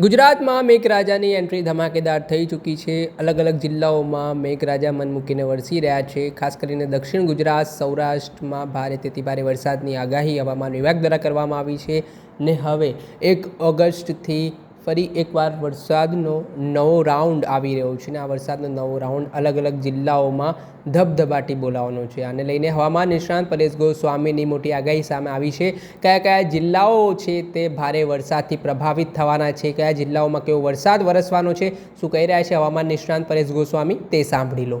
ગુજરાતમાં મેઘરાજાની એન્ટ્રી ધમાકેદાર થઈ ચૂકી છે. અલગ અલગ જિલ્લાઓમાં મેઘરાજા મન મૂકીને વરસી રહ્યા છે. ખાસ કરીને દક્ષિણ ગુજરાત, સૌરાષ્ટ્રમાં ભારે તેથી ભારે વરસાદની આગાહી હવામાન વિભાગ દ્વારા કરવામાં આવી છે. ને હવે એક ઓગસ્ટથી ફરી એકવાર વરસાદનો નવો રાઉન્ડ આવી રહ્યો છે ને આ વરસાદનો નવો રાઉન્ડ અલગ અલગ જિલ્લાઓમાં ધબધબાટી બોલાવવાનો છે. આને લઈને હવામાન નિષ્ણાંત પરેશ ગોસ્વામીની મોટી આગાહી સામે આવી છે. કયા કયા જિલ્લાઓ છે તે ભારે વરસાદથી પ્રભાવિત થવાના છે? કયા જિલ્લાઓમાં કેવો વરસાદ વરસવાનો છે? શું કહી રહ્યા છે હવામાન નિષ્ણાંત પરેશ ગોસ્વામી? તે સાંભળી લો.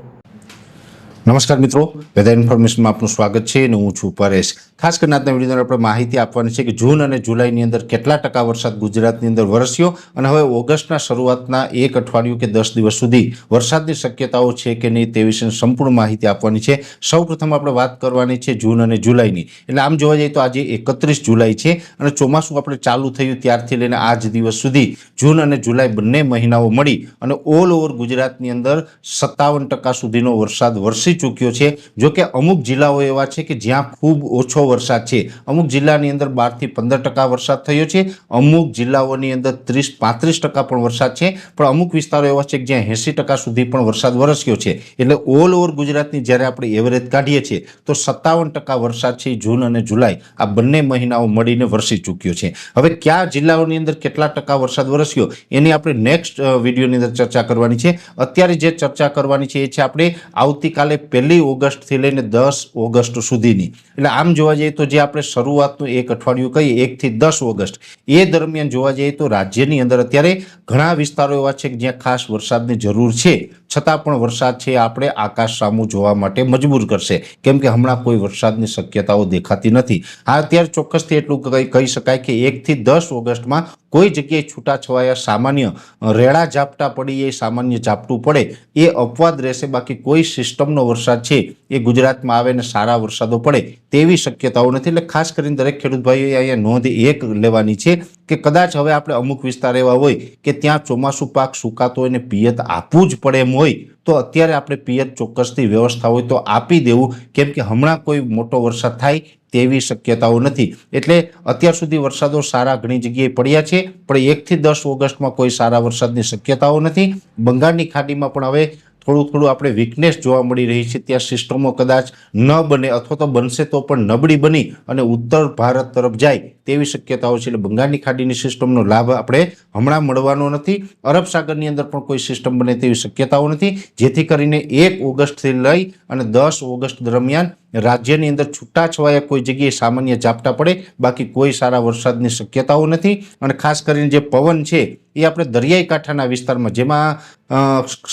નમસ્કાર મિત્રો, વેધર ઇન્ફોર્મેશનમાં આપનું સ્વાગત છે અને હું છું પરેશ. ખાસ કરીને આજના વિડીયોની આપણે માહિતી આપવાની છે કે જૂન અને જુલાઈની અંદર કેટલા ટકા વરસાદ ગુજરાતની અંદર વરસ્યો અને હવે ઓગસ્ટના શરૂઆતના એક અઠવાડિયું કે દસ દિવસ સુધી વરસાદની શક્યતાઓ છે કે નહીં તે વિશે સંપૂર્ણ માહિતી આપવાની છે. સૌપ્રથમ આપણે વાત કરવાની છે જૂન અને જુલાઈની. એટલે આમ જોવા જઈએ તો આજે એકત્રીસ જુલાઈ છે અને ચોમાસું આપણે ચાલુ થયું ત્યારથી લઈને આજ દિવસ સુધી જૂન અને જુલાઈ બંને મહિનાઓ મળી અને ઓલ ઓવર ગુજરાતની અંદર સત્તાવન ટકા સુધીનો વરસાદ વરસી ચૂક્યો છે. જો કે અમુક જિલ્લાઓ એવા છે કે જ્યાં ખૂબ ઓછો વરસાદ છે. અમુક જિલ્લાની અંદર બારથી પંદર ટકા વરસાદ થયો છે. અમુક જિલ્લાઓની અંદર ત્રીસ, પાંત્રીસ ટકા પણ વરસાદ છે. પણ અમુક વિસ્તારો એવા છે કે જ્યાં એંસી ટકા સુધી પણ વરસાદ વરસ્યો છે. એટલે ઓલ ઓવર ગુજરાતની જ્યારે આપણે એવરેજ કાઢીએ છીએ, તો સત્તાવન ટકા વરસાદ છે જૂન અને જુલાઈ. આ બંને મહિનાઓ મળીને વરસી ચૂક્યો છે. હવે કયા જિલ્લાઓની અંદર કેટલા ટકા વરસાદ વરસ્યો, એની આપણે નેક્સ્ટ વિડીયોની અંદર ચર્ચા કરવાની છે. અત્યારે જે ચર્ચા કરવાની છે એ છે આપણે આવતીકાલે પહેલી ઓગસ્ટથી લઈને દસ ઓગસ્ટ સુધીની. એટલે આમ જોવા જઈએ તો જે આપણે શરૂઆતનું એક અઠવાડિયું કહીએ, એકથી દસ ઓગસ્ટ, એ દરમિયાન જોવા જઈએ તો રાજ્યની અંદર અત્યારે ઘણા વિસ્તારો એવા છે કે જ્યાં ખાસ વરસાદની જરૂર છે. છતાં પણ વરસાદ છે આપણે આકાશ સામું જોવા માટે મજબૂર કરશે. કેમ કે હમણાં કોઈ વરસાદની શક્યતાઓ દેખાતી નથી. હા, અત્યારે ચોક્કસથી એટલું કહી શકાય કે એકથી દસ ઓગસ્ટમાં કોઈ જગ્યાએ છૂટાછવાયા સામાન્ય રેડા ઝાપટા પડી, એ સામાન્ય ઝાપટું પડે, એ અપવાદ રહેશે. બાકી કોઈ સિસ્ટમનો વરસાદ છે એ ગુજરાતમાં આવે ને સારા વરસાદો પડે તેવી શક્યતાઓ નથી. એટલે ખાસ કરીને દરેક ખેડૂત ભાઈઓએ અહીંયા નોંધ એક લેવાની છે કે કદાચ હવે આપણે અમુક વિસ્તાર એવા હોય કે ત્યાં ચોમાસું પાક સુકાતો હોય ને પિયત આપવું જ પડે એમ હોય, તો અત્યારે આપણે પિયત ચોક્કસથી વ્યવસ્થા હોય તો આપી દેવું. કેમ કે હમણાં કોઈ મોટો વરસાદ થાય તેવી શક્યતાઓ નથી. એટલે અત્યાર સુધી વરસાદો સારા ઘણી જગ્યાએ પડ્યા છે, પણ એકથી દસ ઓગસ્ટમાં કોઈ સારા વરસાદની શક્યતાઓ નથી. બંગાળની ખાડીમાં પણ હવે થોડું થોડું આપણે વીકનેસ જોવા મળી રહી છે. ત્યાં સિસ્ટમો કદાચ ન બને અથવા તો બનશે તો પણ નબળી બની અને ઉત્તર ભારત તરફ જાય તેવી શક્યતાઓ છે. એટલે બંગાળની ખાડીની સિસ્ટમનો લાભ આપણે હમણાં મળવાનો નથી. અરબ સાગરની અંદર પણ કોઈ સિસ્ટમ બને તેવી શક્યતાઓ નથી. જેથી કરીને એક ઓગસ્ટથી લઈ અને દસ ઓગસ્ટ દરમિયાન રાજ્યની અંદર છૂટાછવાયા કોઈ જગ્યાએ સામાન્ય ઝાપટા પડે. બાકી કોઈ સારા વરસાદની શક્યતાઓ નથી. અને ખાસ કરીને જે પવન છે એ આપણે દરિયાઈ કાંઠાના વિસ્તારમાં, જેમાં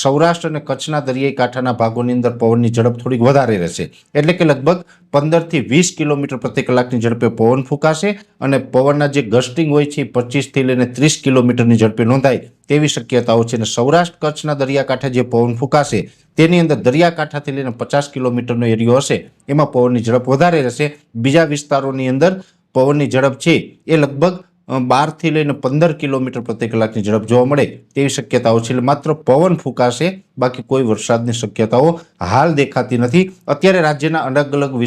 સૌરાષ્ટ્ર અને કચ્છના દરિયાઈ કાંઠાના ભાગોની અંદર પવનની ઝડપ થોડીક વધારે રહેશે. એટલે કે લગભગ પંદરથી વીસ કિલોમીટર પ્રતિ કલાકની ઝડપે પવન ફૂંકાશે પવનના જે ગસ્ટિંગ હોય છે પચીસથી લઈને ત્રીસ કિલોમીટરની ઝડપે નોંધાય તેવી શક્યતાઓ છે. અને સૌરાષ્ટ્ર કચ્છના દરિયાકાંઠે જે પવન ફૂંકાશે, તેની અંદર દરિયાકાંઠાથી લઈને પચાસ કિલોમીટરનો એરિયો હશે. એમાં પવનની ઝડપ વધારે રહેશે. બીજા વિસ્તારોની અંદર પવનની ઝડપ છે એ લગભગ બારથી લઈને પંદર કિલોમીટર પ્રતિ કલાકની ઝડપ જોવા મળે તેવી શક્યતાઓ છે. માત્ર પવન ફૂંકાશે, બાકી કોઈ વરસાદની શક્યતાઓ હાલ દેખાતી નથી. અત્યારે રાજ્યના અલગ અલગ વિસ્તાર